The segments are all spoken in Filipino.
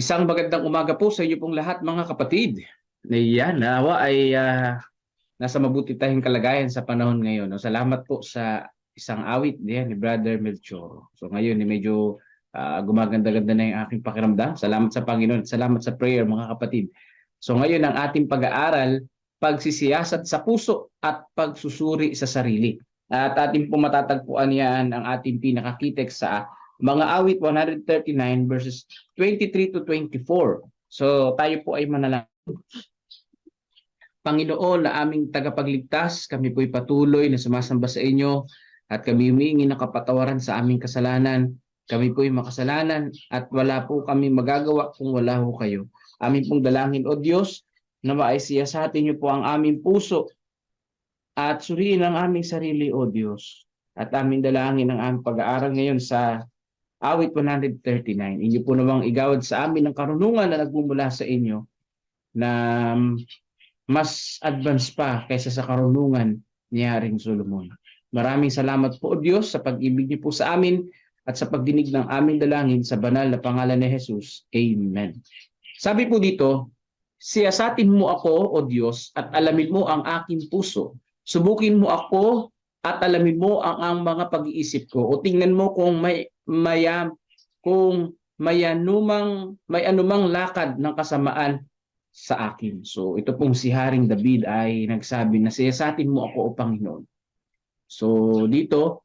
Isang magandang umaga po sa inyo pong lahat mga kapatid. Yan, nawa ay ah, nasa mabuti tayong kalagayan sa panahon ngayon. No? Salamat po sa isang awit diyan ni Brother Melchor. So ngayon, eh, medyo ah, gumaganda-ganda na yung aking pakiramdam. Salamat sa Panginoon. Salamat sa prayer mga kapatid. So ngayon ang ating pag-aaral, pagsisiyasat sa puso at pagsusuri sa sarili. At ating po matatagpuan yan ang ating pinakakitek sa mga awit 139 verses 23 to 24. So tayo po ay manalangin. Panginoon na aming tagapagligtas, kami po'y patuloy na sumasamba sa inyo at kami humingi ng kapatawaran sa aming kasalanan. Kami po'y makasalanan at wala po kami magagawa kung wala ho kayo. Amin pong dalangin, O Diyos, na maaysiya sa atin niyo po ang aming puso at suriin ang aming sarili, O Diyos. At aming dalangin ang aming pag-aaral ngayon sa awit 139. Inyo po namang igawad sa amin ng karunungan na nagmumula sa inyo na mas advance pa kaysa sa karunungan ni Haring Solomon. Maraming salamat po, O Diyos, sa pag-ibig niyo po sa amin at sa pagdinig ng aming dalangin sa banal na pangalan ni Jesus. Amen. Sabi po dito, siyasatin mo ako, O Diyos, at alamin mo ang aking puso. Subukin mo ako at alamin mo ang, ang mga pag-iisip ko. O tingnan mo kung may maya kung may anumang may anumang lakad ng kasamaan sa akin. So ito pong si Haring David ay nagsabi na siyasatin mo ako o Panginoon. So dito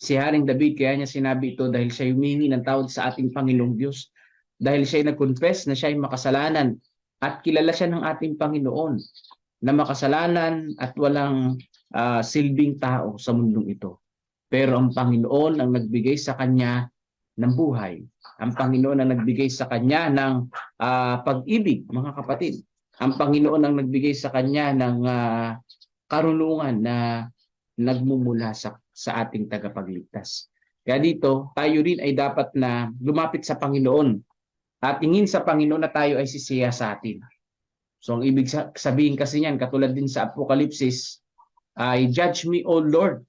si Haring David kaya niya sinabi ito dahil siya humingi ng tawad sa ating Panginoong Diyos. Dahil siya nag-confess na siya ay makasalanan at kilala siya ng ating Panginoon na makasalanan at walang ah, silbing tao sa mundong ito. Pero ang Panginoon ang nagbigay sa kanya ng buhay. Ang Panginoon ang nagbigay sa kanya ng ah, pag-ibig, mga kapatid. Ang Panginoon ang nagbigay sa kanya ng ah, karunungan na nagmumula sa, sa ating tagapagligtas. Kaya dito, tayo rin ay dapat na lumapit sa Panginoon at tingin sa Panginoon na tayo ay sisiya sa atin. So ang ibig sa- sabihin kasi niyan, katulad din sa Apokalipsis, ay judge me, O Lord.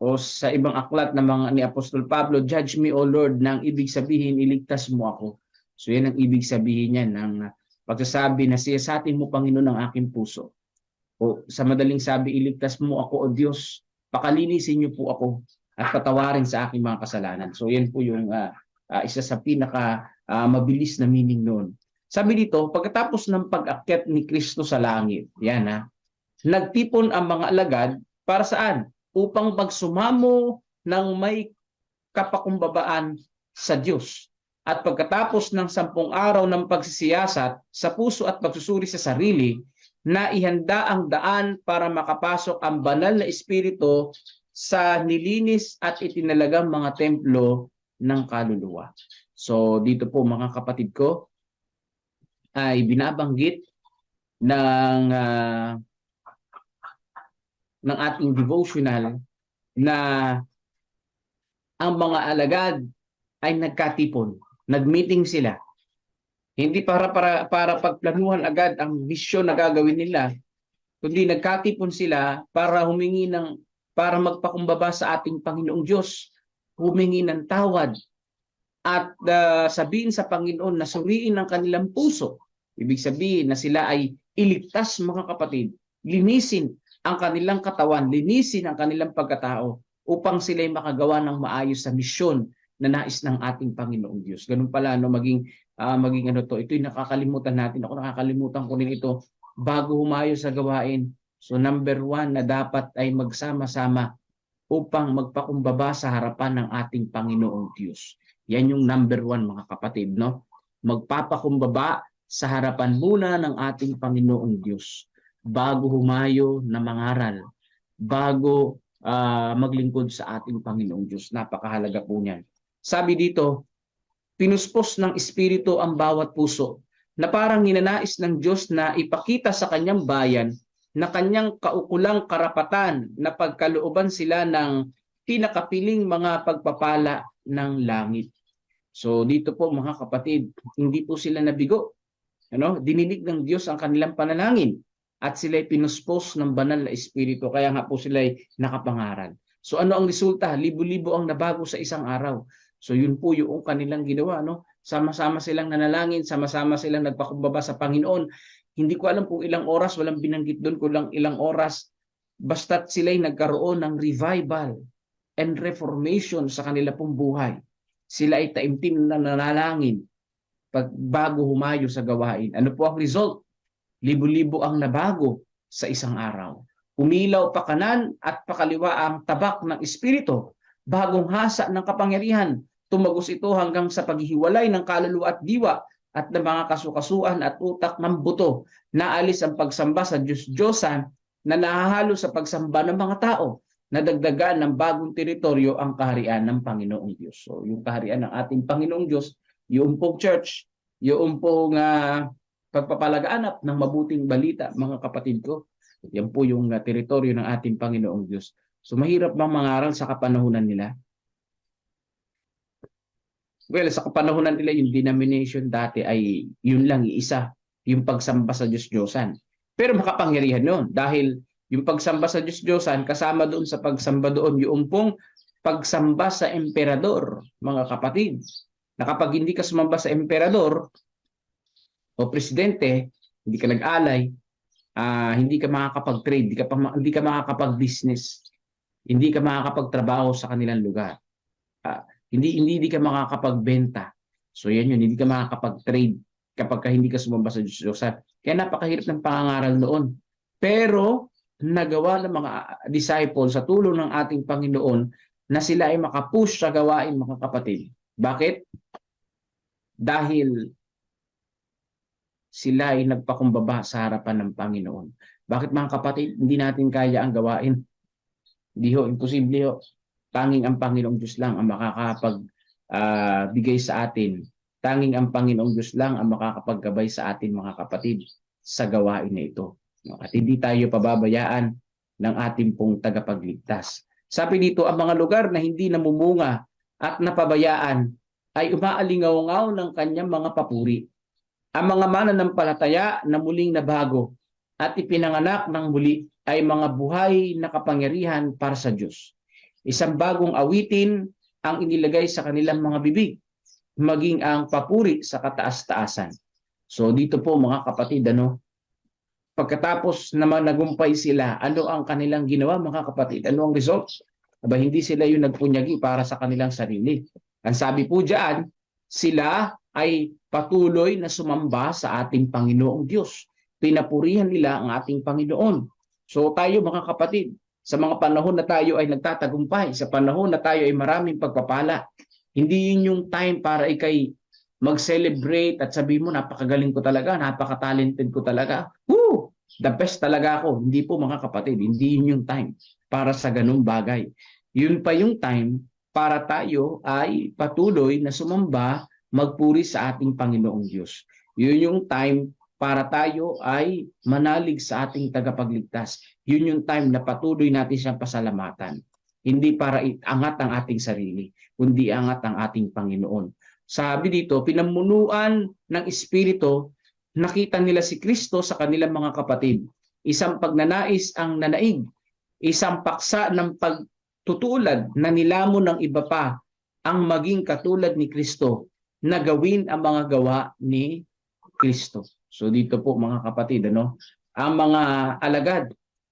O sa ibang aklat ng mga ni Apostol Pablo, judge me, O Lord, nang ibig sabihin, iligtas mo ako. So yan ang ibig sabihin niyan ng uh, pagsasabi na siya sa atin mo, Panginoon, ang aking puso. O sa madaling sabi, iligtas mo ako, O Diyos. Pakalinisin niyo po ako at patawarin sa aking mga kasalanan. So yan po yung uh, uh, isa sa pinaka uh, mabilis na meaning noon. Sabi dito, pagkatapos ng pag-akyat ni Kristo sa langit, yan ha, nagtipon ang mga alagad para saan? Upang magsumamo ng may kapakumbabaan sa Diyos. At pagkatapos ng sampung araw ng pagsisiyasat sa puso at pagsusuri sa sarili, na ihanda ang daan para makapasok ang banal na espiritu sa nilinis at itinalagang mga templo ng kaluluwa. So dito po mga kapatid ko ay binabanggit ng ah, ng ating devotional na ang mga alagad ay nagkatipon, nagmeeting sila. Hindi para para para pagplanuhan agad ang misyon na gagawin nila, kundi nagkatipon sila para humingi ng para magpakumbaba sa ating Panginoong Diyos, humingi ng tawad at ah, sabihin sa Panginoon na suriin ang kanilang puso. Ibig sabihin na sila ay iligtas mga kapatid, linisin ang kanilang katawan, linisin ang kanilang pagkatao upang sila ay makagawa ng maayos sa misyon na nais ng ating Panginoong Diyos. Ganun pala no maging ah, maging ano to, ito'y nakakalimutan natin. Ako nakakalimutan ko rin ito bago humayo sa gawain. So number one na dapat ay magsama-sama upang magpakumbaba sa harapan ng ating Panginoong Diyos. Yan yung number one mga kapatid, no? Magpapakumbaba sa harapan muna ng ating Panginoong Diyos bago humayo na mangaral, bago ah, maglingkod sa ating Panginoong Diyos. Napakahalaga po niyan. Sabi dito, pinuspos ng Espiritu ang bawat puso na parang ninanais ng Diyos na ipakita sa kanyang bayan na kanyang kaukulang karapatan na pagkalooban sila ng pinakapiling mga pagpapala ng langit. So dito po mga kapatid, hindi po sila nabigo. Ano? Dininig ng Diyos ang kanilang panalangin at sila ay pinuspos ng banal na espiritu kaya nga po sila ay nakapangaral. So ano ang resulta? Libo-libo ang nabago sa isang araw. So yun po yung kanilang ginawa, no? Sama-sama silang nanalangin, sama-sama silang nagpakumbaba sa Panginoon. Hindi ko alam kung ilang oras, walang binanggit doon kung lang ilang oras. Basta't sila'y nagkaroon ng revival and reformation sa kanila pong buhay. Sila ay taimtim na nanalangin pag bago humayo sa gawain. Ano po ang result? Libo-libo ang nabago sa isang araw. Umilaw pa kanan at pakaliwa ang tabak ng Espiritu. Bagong hasa ng kapangyarihan. Tumagos ito hanggang sa paghihiwalay ng kaluluwa at diwa at ng mga kasukasuan at utak ng buto. Naalis ang pagsamba sa Diyos-Diyosan na nahahalo sa pagsamba ng mga tao. Nadagdagan ng bagong teritoryo ang kaharian ng Panginoong Diyos. So yung kaharian ng ating Panginoong Diyos, yung pong church, yung pong uh, pagpapalaganap ng mabuting balita, mga kapatid ko, yan po yung uh, teritoryo ng ating Panginoong Diyos. So mahirap bang mangaral sa kapanahunan nila? Well, sa kapanahunan nila, yung denomination dati ay yun lang, isa, yung pagsamba sa Diyos-Diyosan. Pero makapangyarihan yun dahil yung pagsamba sa Diyos-Diyosan, kasama doon sa pagsamba doon, yung pong pagsamba sa emperador, mga kapatid. Na kapag hindi ka sumamba sa emperador o presidente, hindi ka nag-alay, uh, hindi ka makakapag-trade, hindi ka, pa, hindi ka makakapag-business, hindi ka makakapagtrabaho sa kanilang lugar. Uh, hindi, hindi, hindi ka makakapagbenta. So yan yun, hindi ka makakapag-trade kapag ka hindi ka sumamba sa Diyos. Kaya napakahirap ng pangangaral noon. Pero nagawa ng mga disciples sa tulong ng ating Panginoon na sila ay makapush sa gawain mga kapatid. Bakit? Dahil sila ay nagpakumbaba sa harapan ng Panginoon. Bakit mga kapatid, hindi natin kaya ang gawain? Hindi ho, imposible ho. Tanging ang Panginoong Diyos lang ang makakapag uh, bigay sa atin. Tanging ang Panginoong Diyos lang ang makakapaggabay sa atin mga kapatid sa gawain na ito. At hindi tayo pababayaan ng ating pong tagapagligtas. Sabi dito, ang mga lugar na hindi namumunga at napabayaan ay umaalingaw-ngaw ng kanyang mga papuri ang mga mananampalataya na muling nabago at ipinanganak ng muli ay mga buhay na kapangyarihan para sa Diyos. Isang bagong awitin ang inilagay sa kanilang mga bibig, maging ang papuri sa kataas-taasan. So dito po mga kapatid, ano, pagkatapos naman nagumpay sila, ano ang kanilang ginawa mga kapatid? Ano ang result? Aba, hindi sila yung nagpunyagi para sa kanilang sarili. Ang sabi po diyan, sila ay patuloy na sumamba sa ating Panginoong Diyos. Pinapurihan nila ang ating Panginoon. So tayo mga kapatid, sa mga panahon na tayo ay nagtatagumpay, sa panahon na tayo ay maraming pagpapala, hindi yun yung time para ikay mag-celebrate at sabi mo, napakagaling ko talaga, napaka-talented ko talaga. Woo! The best talaga ako. Hindi po mga kapatid, hindi yun yung time para sa ganung bagay. Yun pa yung time para tayo ay patuloy na sumamba magpuri sa ating Panginoong Diyos. Yun yung time para tayo ay manalig sa ating tagapagligtas. Yun yung time na patuloy natin siyang pasalamatan. Hindi para angat ang ating sarili, kundi angat ang ating Panginoon. Sabi dito, pinamunuan ng Espiritu, nakita nila si Kristo sa kanilang mga kapatid. Isang pagnanais ang nanaig, isang paksa ng pagtutulad na nilamon ng iba pa ang maging katulad ni Kristo na gawin ang mga gawa ni Kristo. So dito po mga kapatid, ano, ang mga alagad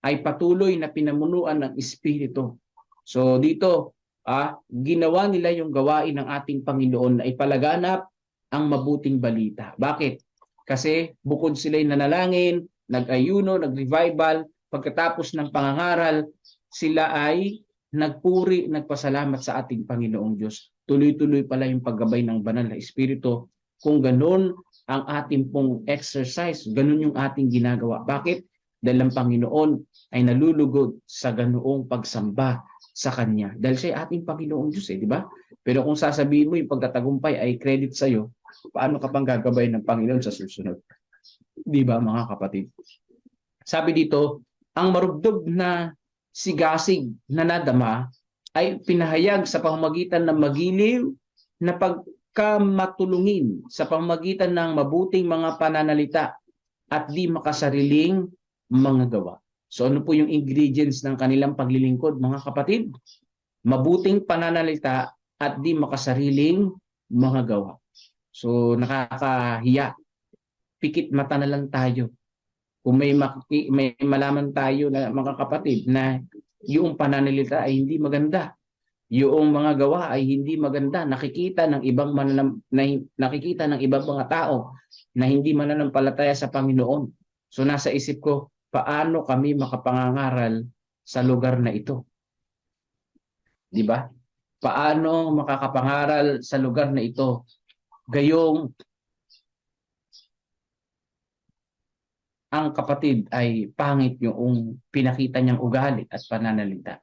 ay patuloy na pinamunuan ng Espiritu. So dito, ah, ginawa nila yung gawain ng ating Panginoon na ipalaganap ang mabuting balita. Bakit? Kasi bukod sila'y nanalangin, nag-ayuno, nag-revival, pagkatapos ng pangangaral, sila ay nagpuri, nagpasalamat sa ating Panginoong Diyos. Tuloy-tuloy pala yung paggabay ng banal na Espiritu. Kung ganun ang ating pong exercise, ganun yung ating ginagawa. Bakit? Dahil ang Panginoon ay nalulugod sa ganoong pagsamba sa Kanya. Dahil siya ating Panginoong Diyos eh, di ba? Pero kung sasabihin mo yung pagtatagumpay ay credit sa iyo, paano ka pang gagabay ng Panginoon sa susunod? Di ba mga kapatid? Sabi dito, ang marugdog na sigasig na nadama ay pinahayag sa pamamagitan ng magiliw na pagkamatulungin sa pamamagitan ng mabuting mga pananalita at di makasariling mga gawa. So ano po yung ingredients ng kanilang paglilingkod mga kapatid? Mabuting pananalita at di makasariling mga gawa. So nakakahiya. Pikit mata na lang tayo. Kung may, may malaman tayo na mga kapatid na yung pananalita ay hindi maganda. Yung mga gawa ay hindi maganda. Nakikita ng ibang mananam, na, nakikita ng ibang mga tao na hindi mananampalataya sa Panginoon. So nasa isip ko, paano kami makapangangaral sa lugar na ito? Di ba? Paano makakapangaral sa lugar na ito? Gayong ang kapatid ay pangit yung pinakita niyang ugali at pananalita.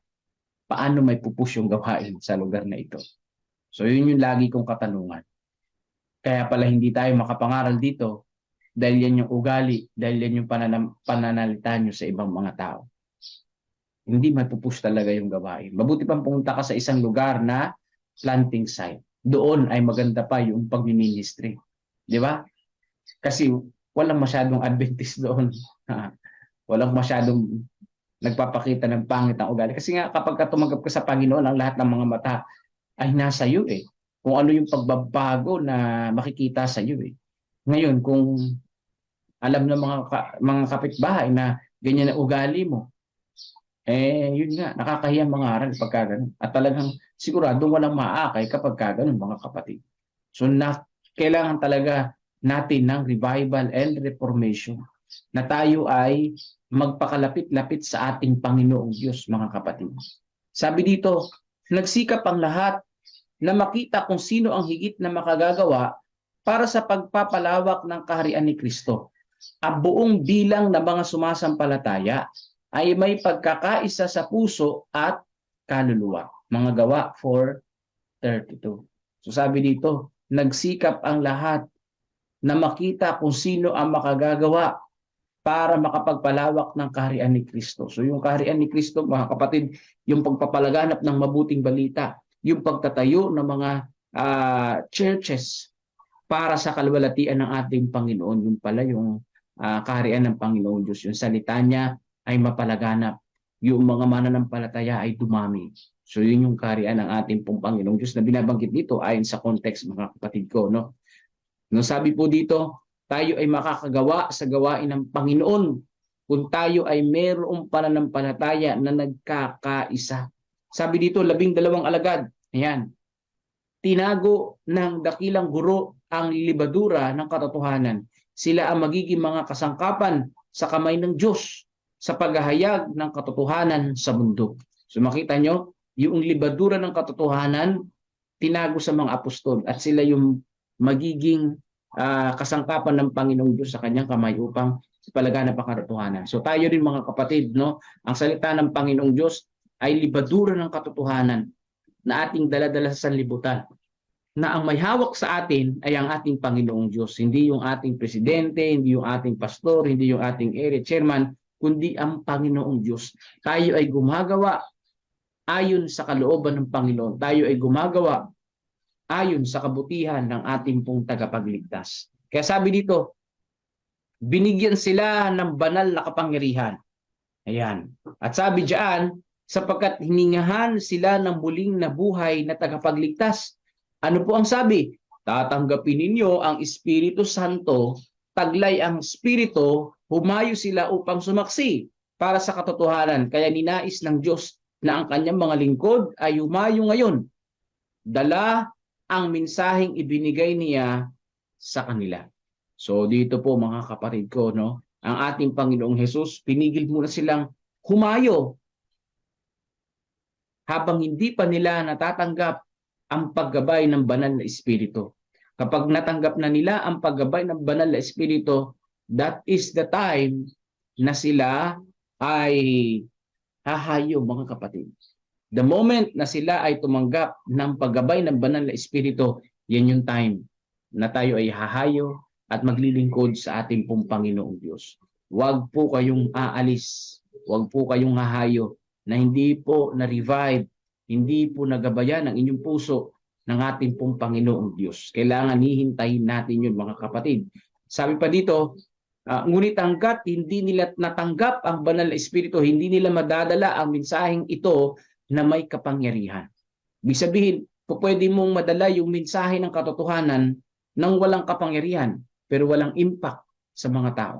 Paano may pupush yung gawain sa lugar na ito? So yun yung lagi kong katanungan. Kaya pala hindi tayo makapangaral dito dahil yan yung ugali, dahil yan yung pananam, pananalita nyo sa ibang mga tao. Hindi mapupush talaga yung gawain. Mabuti pang pumunta ka sa isang lugar na planting site. Doon ay maganda pa yung pag-ministry. Di ba? Kasi walang masyadong Adventist doon. walang masyadong nagpapakita ng pangit ang ugali. Kasi nga kapag ka tumanggap ka sa Panginoon, ang lahat ng mga mata ay nasa iyo eh. Kung ano yung pagbabago na makikita sa iyo eh. Ngayon, kung alam ng mga ka- mga kapitbahay na ganyan ang ugali mo, eh yun nga, nakakahiyang mga aral pagka ganun. At talagang sigurado walang maakay kapag ka ganun mga kapatid. So na, kailangan talaga natin ng revival and reformation na tayo ay magpakalapit-lapit sa ating Panginoong Diyos, mga kapatid. Sabi dito, nagsikap ang lahat na makita kung sino ang higit na makagagawa para sa pagpapalawak ng kaharian ni Kristo. Ang buong bilang ng mga sumasampalataya ay may pagkakaisa sa puso at kaluluwa. Mga gawa 4.32. So sabi dito, nagsikap ang lahat na makita kung sino ang makagagawa para makapagpalawak ng kaharian ni Kristo. So yung kaharian ni Kristo, mga kapatid, yung pagpapalaganap ng mabuting balita, yung pagtatayo ng mga uh, churches para sa kalwalatian ng ating Panginoon. Yung pala yung uh, kaharian ng Panginoon Diyos. Yung salita niya ay mapalaganap. Yung mga mananampalataya ay dumami. So yun yung kaharian ng ating pong Panginoong Diyos na binabanggit dito ayon sa context mga kapatid ko. No? No, sabi po dito, tayo ay makakagawa sa gawain ng Panginoon kung tayo ay mayroong pananampalataya na nagkakaisa. Sabi dito, labing dalawang alagad. Ayan. Tinago ng dakilang guro ang libadura ng katotohanan. Sila ang magiging mga kasangkapan sa kamay ng Diyos sa paghahayag ng katotohanan sa mundo. So makita nyo, yung libadura ng katotohanan, tinago sa mga apostol at sila yung magiging uh, kasangkapan ng Panginoong Diyos sa kanyang kamay upang palaganap ang katotohanan. So tayo rin mga kapatid, no, ang salita ng Panginoong Diyos ay libadura ng katotohanan na ating daladala sa sanlibutan na ang may hawak sa atin ay ang ating Panginoong Diyos. Hindi yung ating presidente, hindi yung ating pastor, hindi yung ating area chairman, kundi ang Panginoong Diyos. Tayo ay gumagawa ayon sa kalooban ng Panginoon. Tayo ay gumagawa ayon sa kabutihan ng ating pong tagapagligtas. Kaya sabi dito, binigyan sila ng banal na kapangyarihan. Ayan. At sabi diyan, sapagkat hiningahan sila ng muling nabuhay na tagapagligtas. Ano po ang sabi? Tatanggapin ninyo ang Espiritu Santo, taglay ang Espiritu, humayo sila upang sumaksi para sa katotohanan. Kaya ninais ng Diyos na ang kanyang mga lingkod ay humayo ngayon. Dala ang mensaheng ibinigay niya sa kanila. So dito po mga kapatid ko, no, ang ating Panginoong Hesus, pinigil muna silang humayo habang hindi pa nila natatanggap ang paggabay ng banal na espiritu. Kapag natanggap na nila ang paggabay ng banal na espiritu, that is the time na sila ay hahayo mga kapatid. The moment na sila ay tumanggap ng paggabay ng banal na espiritu, yan yung time na tayo ay hahayo at maglilingkod sa ating pong Panginoong Diyos. Huwag po kayong aalis, huwag po kayong hahayo na hindi po na-revive, hindi po nagabayan ang inyong puso ng ating pong Panginoong Diyos. Kailangan hihintayin natin yun mga kapatid. Sabi pa dito, uh, ngunit hanggat hindi nila natanggap ang banal na espiritu, hindi nila madadala ang mensaheng ito na may kapangyarihan. Ibig sabihin, pwede mong madala yung mensahe ng katotohanan ng walang kapangyarihan pero walang impact sa mga tao.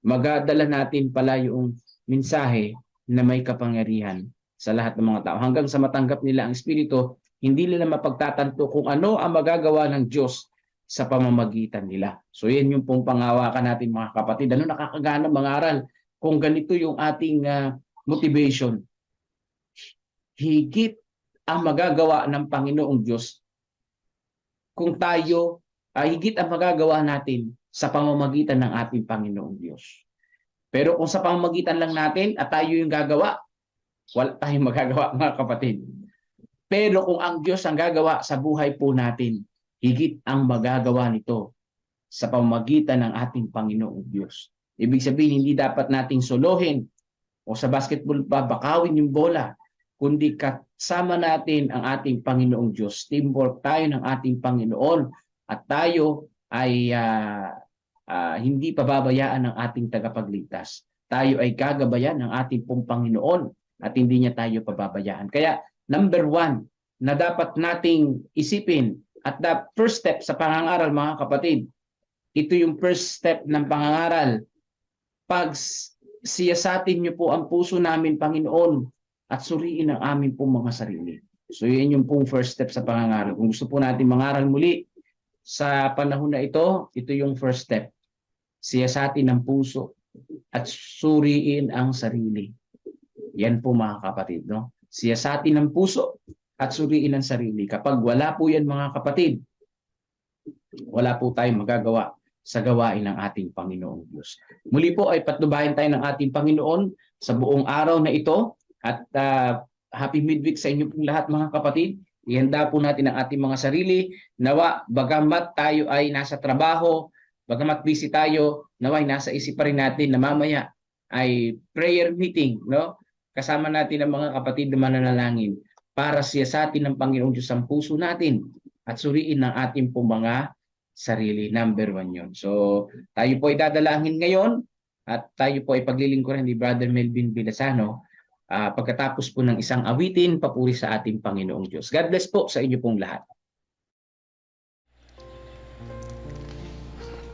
Magadala natin pala yung mensahe na may kapangyarihan sa lahat ng mga tao. Hanggang sa matanggap nila ang Espiritu, hindi nila mapagtatanto kung ano ang magagawa ng Diyos sa pamamagitan nila. So yan yung pong pangawakan natin mga kapatid. Ano nakakagana mangaral kung ganito yung ating ah, motivation. Higit ang magagawa ng Panginoong Diyos kung tayo, ah, higit ang magagawa natin sa pamamagitan ng ating Panginoong Diyos. Pero kung sa pamamagitan lang natin at tayo yung gagawa, wala tayong magagawa mga kapatid. Pero kung ang Diyos ang gagawa sa buhay po natin, higit ang magagawa nito sa pamamagitan ng ating Panginoong Diyos. Ibig sabihin, hindi dapat nating solohin o sa basketball pa bakawin yung bola, kundi kasama natin ang ating Panginoong Diyos. Teamwork tayo ng ating Panginoon at tayo ay ah, ah, hindi pababayaan ng ating tagapagligtas. Tayo ay gagabayan ng ating pong Panginoon at hindi niya tayo pababayaan. Kaya number one na dapat nating isipin at the first step sa pangangaral mga kapatid, ito yung first step ng pangangaral. Pag siyasatin niyo po ang puso namin, Panginoon, at suriin ang amin pong mga sarili. So yun yung pong first step sa pangangaral. Kung gusto po natin mangaral muli sa panahon na ito, ito yung first step. Siyasatin ang puso at suriin ang sarili. Yan po mga kapatid. No? Siyasatin ang puso at suriin ang sarili. Kapag wala po yan mga kapatid, wala po tayong magagawa sa gawain ng ating Panginoong Diyos. Muli po ay patnubayan tayo ng ating Panginoon sa buong araw na ito at ah, happy midweek sa inyo pong lahat mga kapatid. Ihanda po natin ang ating mga sarili. Nawa, bagamat tayo ay nasa trabaho, bagamat busy tayo, nawa ay nasa isip pa rin natin na mamaya ay prayer meeting, no? Kasama natin ang mga kapatid na mananalangin para siyasatin ng Panginoong Diyos ang puso natin at suriin ng ating pong mga sarili. Number one yun. So, tayo po ay dadalangin ngayon at tayo po ay paglilingkuran ni Brother Melvin Vilasano ah, pagkatapos po ng isang awitin papuri sa ating Panginoong Diyos. God bless po sa inyo pong lahat.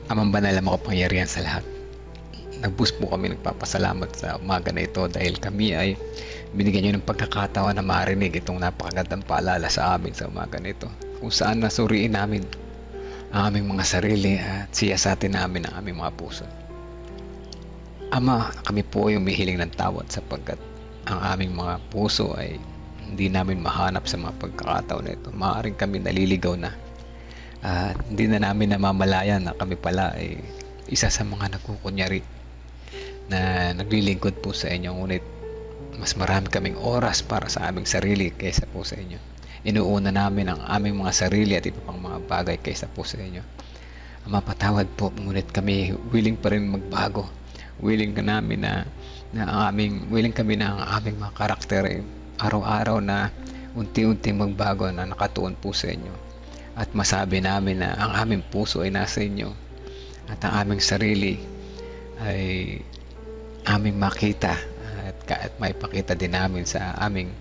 Amang banal na makapangyarihan sa lahat. Nagbus po kami nagpapasalamat sa umaga na ito dahil kami ay binigyan nyo ng pagkakataon na marinig itong napakagandang paalala sa amin sa umaga na ito. Kung saan nasuriin namin ang aming mga sarili at siyasatin namin ang aming mga puso. Ama, kami po ay umihiling ng tawad sapagkat ang aming mga puso ay hindi namin mahanap sa mga pagkakataon na ito. Maaaring kami naliligaw na at hindi na namin namamalayan na kami pala ay isa sa mga nagkukunyari na naglilingkod po sa inyo. Ngunit mas marami kaming oras para sa aming sarili kaysa po sa inyo. Inuuna namin ang aming mga sarili at iba pang mga bagay kaysa po sa inyo. Ama, patawad po, ngunit kami willing pa rin magbago. Willing ka namin na, na ang aming, willing kami na ang aming mga karakter ay araw-araw na unti-unti magbago na nakatuon po sa inyo at masabi namin na ang aming puso ay nasa inyo at ang aming sarili ay aming makita at, at maipakita din namin sa aming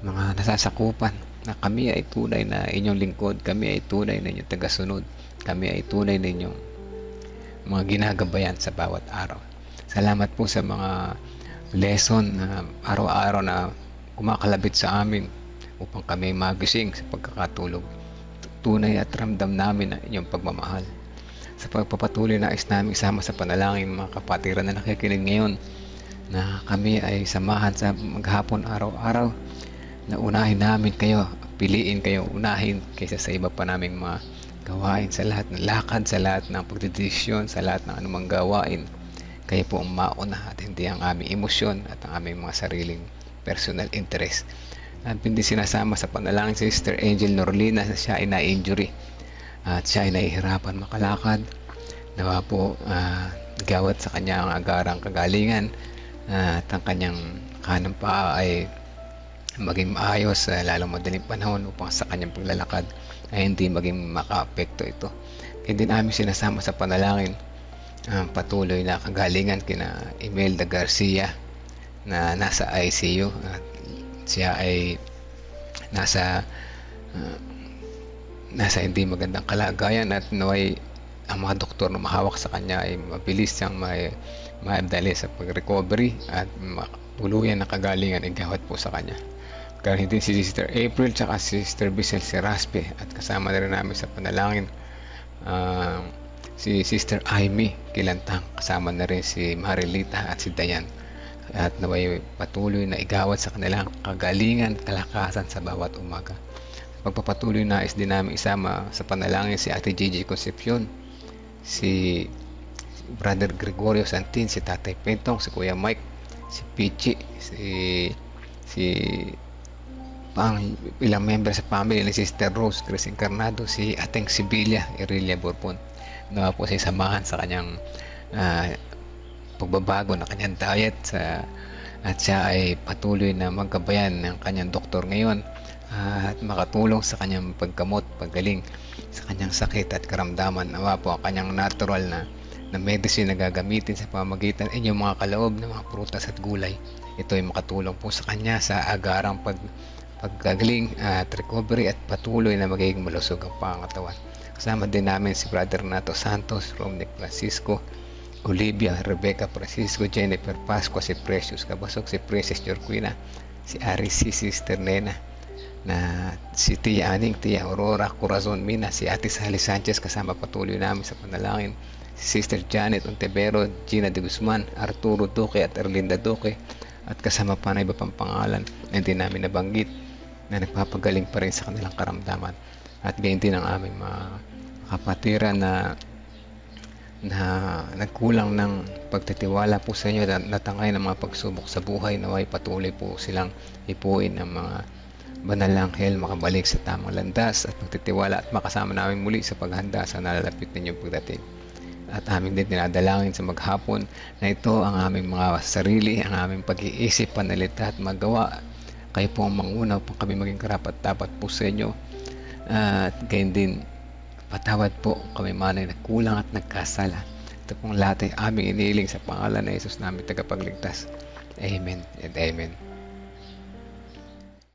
mga nasasakupan na kami ay tunay na inyong lingkod, kami ay tunay na inyong tagasunod, kami ay tunay na inyong mga ginagabayan sa bawat araw. Salamat po sa mga lesson na araw-araw na kumakalabit sa amin upang kami magising sa pagkakatulog tunay at ramdam namin ang inyong pagmamahal. Sa pagpapatuloy na is namin isama sa panalangin mga kapatiran na nakikinig ngayon na kami ay samahan sa maghapon araw-araw na unahin namin kayo, piliin kayo unahin kaysa sa iba pa naming mga gawain sa lahat ng lakad, sa lahat ng pagdedesisyon, sa lahat ng anumang gawain. Kayo po ang mauna at hindi ang aming emosyon at ang aming mga sariling personal interest. At hindi sinasama sa panalangin si Sister Angel Norlina na siya ay na-injury at siya ay nahihirapan makalakad. Nawa po ah, gawat sa kanya ang agarang kagalingan ah, at ang kanyang kanang paa ay maging maayos sa lalong madaling panahon upang sa kanyang paglalakad ay hindi maging makaapekto ito. Kaya din namin sinasama sa panalangin ang patuloy na kagalingan kina Imelda Garcia na nasa ICU at siya ay nasa ah, nasa hindi magandang kalagayan at naway ang mga doktor na mahawak sa kanya ay mabilis siyang may maadali sa pag-recovery at tuluyan na kagalingan ay gawat po sa kanya. Galing din si Sister April tsaka si Sister Bissel Seraspe at kasama na rin namin sa panalangin ah, si Sister Amy Kilantang kasama na rin si Marilita at si Dayan. At naway patuloy na igawad sa kanilang kagalingan kalakasan sa bawat umaga. Pagpapatuloy na is din namin isama sa panalangin si Ate Gigi Concepcion si Brother Gregorio Santin, si Tatay Pentong, si Kuya Mike, si Pichi, si si pang ilang member sa family ni Sister Rose, Chris Encarnado, si Ateng Sibilia, Irelia Bourbon na po siya samahan sa kanyang ah, pagbabago ng kanyang diet sa at siya ay patuloy na magkabayan ng kanyang doktor ngayon ah, at makatulong sa kanyang paggamot, paggaling sa kanyang sakit at karamdaman. Nawa po ang kanyang natural na na medicine na gagamitin sa pamagitan inyong mga kaloob ng mga prutas at gulay. Ito ay makatulong po sa kanya sa agarang pag pagkagaling at recovery at patuloy na magiging malusog ang pangatawan. Kasama din namin si Brother Nato Santos, Romnick Francisco, Olivia, Rebecca Francisco, Jennifer Pascua, si Precious Kabasok, si Princess Jorquina, si Aris, si Sister Nena, na si Tia Aning, Tia Aurora, Corazon Mina, si Ate Sally Sanchez kasama patuloy namin sa panalangin, si Sister Janet Ontevero, Gina de Guzman, Arturo Duque at Erlinda Duque at kasama pa na iba pang pangalan na hindi namin nabanggit na nagpapagaling pa rin sa kanilang karamdaman. At gayon din ang aming mga kapatiran na na nagkulang ng pagtitiwala po sa inyo na natangay ng mga pagsubok sa buhay naway patuloy po silang ipuin ng mga banal na anghel makabalik sa tamang landas at pagtitiwala at makasama namin muli sa paghanda sa nalalapit ninyong pagdating. At aming din dinadalangin sa maghapon na ito ang aming mga sarili, ang aming pag-iisip, panalita at magawa. Kayo po ang manguna upang kami maging karapat dapat po sa inyo. At gayon din, patawad po kami man ay nagkulang at nagkasala. Ito pong lahat ay aming iniling sa pangalan ng Jesus namin tagapagligtas. Amen and Amen.